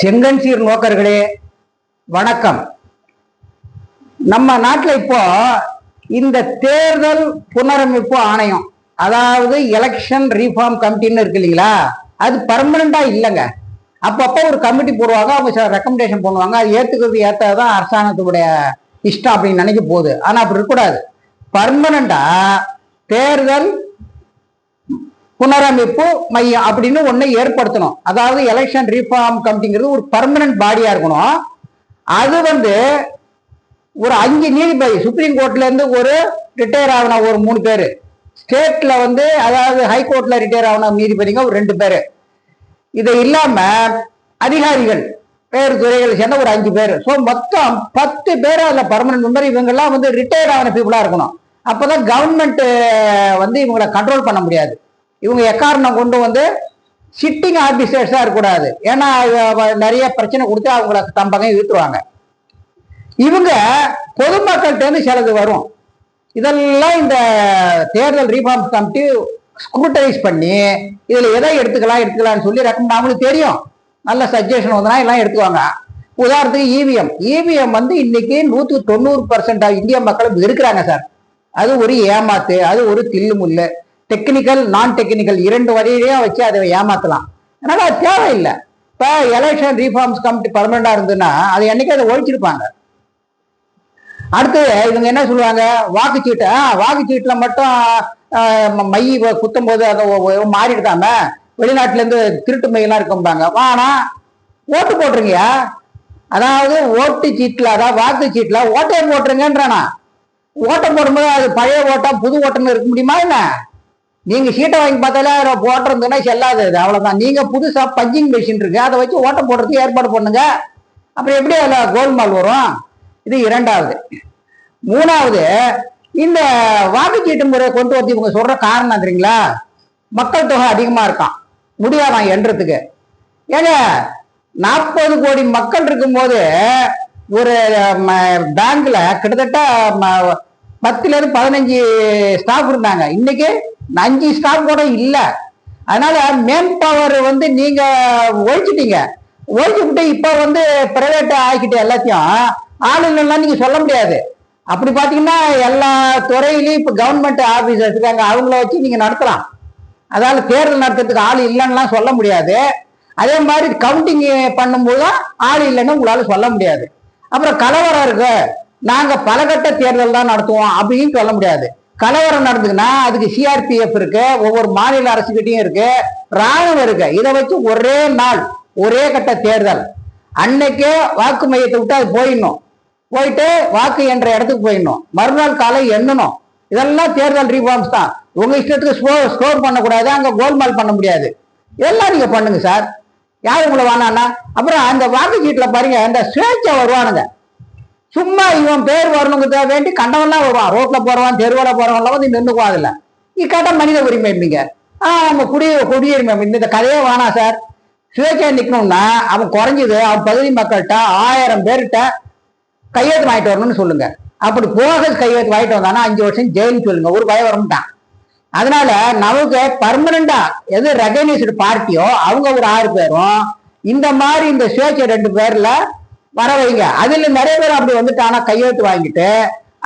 செங்கன்சீர் நோக்கர்களே வணக்கம். நம்ம நாட்டில் இப்போ இந்த தேர்தல் புனரமைப்பு ஆணையம் அதாவது எலெக்ஷன் ரீஃபார்ம் கமிட்டின்னு இருக்கு இல்லைங்களா? அது பர்மனண்டா இல்லைங்க. அப்பப்போ ஒரு கமிட்டி போடுவாங்க அவங்க சில ரெக்கமெண்டேஷன் பண்ணுவாங்க. அது ஏத்துக்கிறது ஏத்தாதான் அரசாங்கத்துடைய இஷ்டம் அப்படின்னு நினைக்க போகுது. ஆனா அப்படி இருக்கக்கூடாது. பர்மனண்டா தேர்தல் புனரமைப்பு மையம் அப்படின்னு ஒண்ணை ஏற்படுத்தணும். அதாவது எலெக்ஷன் ரீஃபார்ம் கமிட்டிங்கிறது ஒரு பர்மனன்ட் பாடியா இருக்கணும். அது வந்து ஒரு அஞ்சு நீதிபதி சுப்ரீம் கோர்ட்ல இருந்து ஒரு ரிட்டையர் ஆகின ஒரு மூணு பேர். ஸ்டேட்ல வந்து அதாவது ஹைகோர்ட்ல ரிட்டையர் ஆகணும் நீதிபதிங்க ஒரு ரெண்டு பேர். இதை இல்லாம அதிகாரிகள் வேறு துறைகளை சேர்ந்த ஒரு அஞ்சு பேர். ஸோ மொத்தம் பத்து பேர் அதில் பர்மனன்ட் மெம்பர் இவங்கெல்லாம் வந்து ரிட்டையர்ட் ஆகின பீப்புளாக இருக்கணும். அப்போ தான் கவர்மெண்ட்டு வந்து இவங்களை கண்ட்ரோல் பண்ண முடியாது. இவங்க எக்காரணம் கொண்டு வந்து சிட்டிங் ஆபீசர்ஸா இருக்கக்கூடாது. ஏன்னா நிறைய பிரச்சனை கொடுத்து அவங்கள தம் பக்கம் இழுத்துருவாங்க. இவங்க பொதுமக்கள்கிட்டருந்து சிலது வரும். இதெல்லாம் இந்த தேர்தல் ரீஃபார்ம் கமிட்டி ஸ்க்ரூட்டனைஸ் பண்ணி இதில் எதை எடுத்துக்கலாம் எடுத்துக்கலாம்னு சொல்லி ரெக்கமெண்ட் அவங்களுக்கு தெரியும். நல்ல சஜஷன் வந்தனா எல்லாம் எடுத்துக்குவாங்க. உதாரணத்துக்கு இவிஎம் இவிஎம் வந்து இன்னைக்கு நூற்றுக்கு தொண்ணூறு பர்சன்ட் இந்திய மக்களும் இருக்கிறாங்க சார். அது ஒரு ஏமாத்து அது ஒரு தில்லு டெக்னிக்கல் நான் டெக்னிக்கல் இரண்டு வரையிலையும் வச்சு அதை ஏமாத்தலாம். அதனால அது தேவையில்லை. இப்போ எலெக்ஷன் ரீஃபார்ம்ஸ் கமிட்டி பர்மனண்டாக இருந்ததுன்னா அது என்னைக்கு அதை ஒழிச்சிருப்பாங்க? அடுத்தது இவங்க என்ன சொல்லுவாங்க? வாக்குச்சீட்டு வாக்குச்சீட்டில் மட்டும் மை குத்தும் போது அதை மாறிடுதாம? வெளிநாட்டிலேருந்து திருட்டு மையெல்லாம் இருக்கும்பாங்க. ஆனா ஓட்டு போட்டுருங்க. அதாவது ஓட்டு சீட்டில் அதாவது வாக்கு சீட்டில் ஓட்டையை போட்டுருங்கன்றானா? ஓட்டை போடும்போது அது பழைய ஓட்டம் புது ஓட்டம்னு இருக்க முடியுமா என்ன? நீங்க சீட்டை வாங்கி பார்த்தாலே அதுல ஓட்டம் செல்லாது அது. அவ்வளவுதான். நீங்க புதுசா பஞ்சிங் மிஷின் இருக்கு. அதை வச்சு ஓட்டம் போடுறதுக்கு ஏற்பாடு பண்ணுங்க. அப்புறம் எப்படி அதில் கோல்மால் வரும்? இது இரண்டாவது. மூணாவது இந்த வாக்குச்சீட்டு முறையை கொண்டு வந்து இவங்க சொல்ற காரணம் தெரியுங்களா? மக்கள் தொகை அதிகமா இருக்கான் முடியாதான் எண்றதுக்கு ஏங்க நாற்பது கோடி மக்கள் இருக்கும்போது ஒரு பேங்க்ல கிட்டத்தட்ட ம- பத்துல இருந்து பதினஞ்சு ஸ்டாஃப் இருந்தாங்க. இன்னைக்கு அஞ்சு ஸ்டாஃப் கூட இல்லை. அதனால மேன் பவர் வந்து நீங்க ஒழிச்சிட்டீங்க. ஒழிச்சு இப்போ இப்ப வந்து பிரைவேட் ஆகிக்கிட்டு எல்லாத்தையும் ஆளுங்கள்லாம் நீங்க சொல்ல முடியாது. அப்படி பாத்தீங்கன்னா எல்லா துறையிலையும் இப்ப கவர்மெண்ட் ஆபீசர்ஸ் இருக்காங்க. அவங்கள வச்சு நீங்க நடத்தலாம். அதாவது தேர்தல் நடத்துறதுக்கு ஆள் இல்லைன்னுலாம் சொல்ல முடியாது. அதே மாதிரி கவுண்டிங் பண்ணும்போது ஆள் இல்லைன்னு உங்களால சொல்ல முடியாது. அப்புறம் கலவரம் இருக்கு. நாங்க பலகட்ட தேர்தல் தான் நடத்துவோம் அப்படின்னு சொல்ல முடியாது. கலவரம் நடந்ததுன்னா அதுக்கு சிஆர்பிஎஃப் இருக்கு ஒவ்வொரு மாநில அரசுகிட்டையும் இருக்கு ராணுவம் இருக்கு. இதை வச்சு ஒரே நாள் ஒரே கட்ட தேர்தல். அன்னைக்கே வாக்கு மையத்தை விட்டு அது போயிடணும். போயிட்டு வாக்கு என்ற இடத்துக்கு போயிடணும். மறுநாள் காலை எண்ணணும். இதெல்லாம் தேர்தல் ரீஃபார்ம்ஸ் தான். உங்க இஷ்டத்துக்கு ஸ்கோர் ஸ்கோர் பண்ணக்கூடாது அங்கே கோல்மால் பண்ண முடியாது. எல்லாம் நீங்க பண்ணுங்க சார். யார் உங்களை வேணான்னா அப்புறம் அந்த வாக்குச்சீட்டுல பாருங்க அந்த சுயேட்சை வருவானுங்க. சும்மா இவன் பேர் வரணுங்கிறத வேண்டி கண்டவன்லாம் வருவான். ரோட்ல போறவன் தெருவில் போறவன்லாம் வந்து நின்றுக்குவான் அதுல. இக்காட்ட மனித உரிமை நீங்க ஆஹ் நம்ம குடிய குடியுரிமை இந்த கதையே வேணாம் சார். சுயேட்சையாக நிற்கணும்னா அவன் குறைஞ்சது அவன் பகுதி மக்கள்கிட்ட ஆயிரம் பேர்கிட்ட கையெழுத்து வாங்கிட்டு வரணும்னு சொல்லுங்க. அப்படி போக கையெழுத்து வாங்கிட்டு வந்தானா அஞ்சு வருஷம் ஜெயிலுன்னு சொல்லுங்க. ஒரு பயம் வரமாட்டான். அதனால நமக்கு பர்மனண்டா எது ரெகனைஸ்டு பார்ட்டியோ அவங்க ஒரு ஆறு பேரும் இந்த மாதிரி இந்த சுயேட்சை ரெண்டு பேர்ல வர வைங்க. அதில் நிறைய பேர் அப்படி வந்துட்டு ஆனால் கையெழுத்து வாங்கிட்டு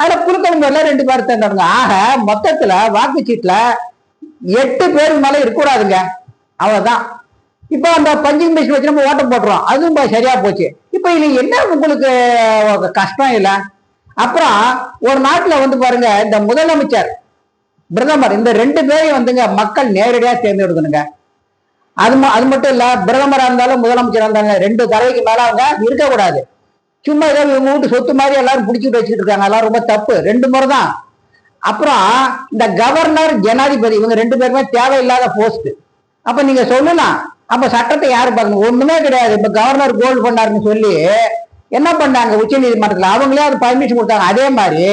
அதில் குழுக்கள் பேர்ல ரெண்டு பேர் தேர்ந்தெடுங்க ஆக மொத்தத்தில் வாக்குச்சீட்டில் எட்டு பேர் மேலே இருக்கக்கூடாதுங்க. அவ்வளோதான் இப்போ அந்த பஞ்சிங் மிஷின் வச்சு நம்ம ஓட்டம் போட்டுறோம். அதுவும் இப்ப சரியா போச்சு. இப்போ இது என்ன உங்களுக்கு கஷ்டம் இல்லை? அப்புறம் ஒரு நாட்டில் வந்து பாருங்க இந்த முதலமைச்சர் பிரதமர் இந்த ரெண்டு பேரையும் வந்துங்க மக்கள் நேரடியாக தேர்ந்தெடுக்கணுங்க அது ம- அது மட்டும் இல்ல பிரதமரா இருந்தாலும் முதலமைச்சரா இருந்தாலும் ரெண்டு தடவைக்கு மேல அவங்க இருக்கக்கூடாது. சும்மா ஏதோ இவங்க வீட்டு சொத்து மாதிரி எல்லாரும் பிடிச்சிட்டு வச்சுட்டு இருக்காங்க. எல்லாம் ரொம்ப தப்பு. ரெண்டு முறை தான் அப்புறம் இந்த கவர்னர் ஜனாதிபதி இவங்க ரெண்டு பேருமே தேவையில்லாத போஸ்ட் அப்ப நீங்க சொல்லலாம். அப்ப சட்டத்தை யாரு பார்க்கணும்? ஒண்ணுமே கிடையாது. இப்ப கவர்னர் கோல்டு பண்ணாருன்னு சொல்லி என்ன பண்ணாங்க? உச்ச நீதிமன்றத்தில் அவங்களே அது பர்மிஷன் கொடுத்தாங்க. அதே மாதிரி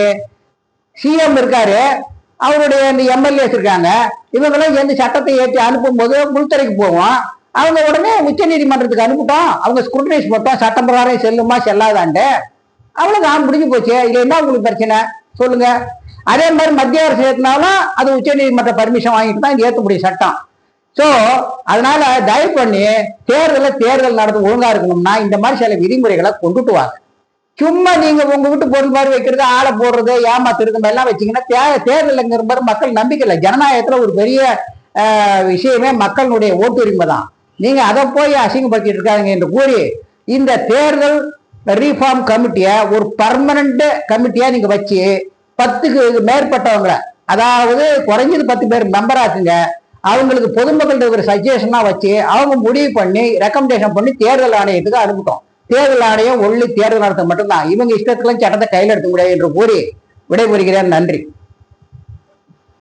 சிஎம் இருக்காரு. அவருடைய இந்த எம்எல்ஏஸ் இருக்காங்க இவங்களாம் எந்த சட்டத்தை ஏற்றி அனுப்பும்போது உள்துறைக்கு போவோம். அவங்க உடனே உச்ச நீதிமன்றத்துக்கு அனுப்பிட்டோம். அவங்க ஸ்க்ரூட்டனைஸ் போட்டோம். சட்டம் பிரகாரம் செல்லுமா செல்லாதாண்டு அவ்வளவுதான் முடிஞ்சு போச்சு. இல்லை என்ன உங்களுக்கு பிரச்சனை? சொல்லுங்க. அதே மாதிரி மத்திய அரசு ஏற்றினாலும் அது உச்ச நீதிமன்ற பர்மிஷன் வாங்கிட்டு தான் இது ஏற்ற முடியும் சட்டம். ஸோ அதனால தயவு பண்ணி தேர்தலில் தேர்தல் நடந்து ஒழுங்கா இருக்கணும்னா இந்த மாதிரி சில விதிமுறைகளை கொண்டுட்டு வாங்க. சும்மா நீங்க உங்க வீட்டு பொருள் மாதிரி வைக்கிறது ஆளை போடுறது ஏமாத்துறது எல்லாம் வச்சீங்கன்னா தே- தேர்தலுங்கிற மாதிரி மக்கள் நம்பிக்கை இல்லை. ஜனநாயகத்துல ஒரு பெரிய விஷயமே மக்களுடைய ஓட்டுரிமை தான். நீங்க அதை போய் அசிங்கப்படுத்திட்டு இருக்காங்க என்று கூறி இந்த தேர்தல் ரீஃபார்ம் கமிட்டியை ஒரு பர்மனண்ட் கமிட்டியா நீங்க வச்சு பத்துக்கு மேற்பட்டவங்களை அதாவது குறைஞ்சது பத்து பேர் மெம்பராக்குங்க அவங்களுக்கு பொதுமக்கள் ஒரு சஜஷனா வச்சு அவங்க முடிவு பண்ணி ரெக்கமெண்டேஷன் பண்ணி தேர்தல் ஆணையத்துக்கு அனுப்பிட்டோம். தேர்தல் ஆணையம் ஒன்லி தேர்தல் நடத்த மட்டும்தான். இவங்க இஷ்டத்துல சட்டத்தை கையில் எடுக்க முடியாது என்று கூறி விடைபெறுகிறேன். நன்றி.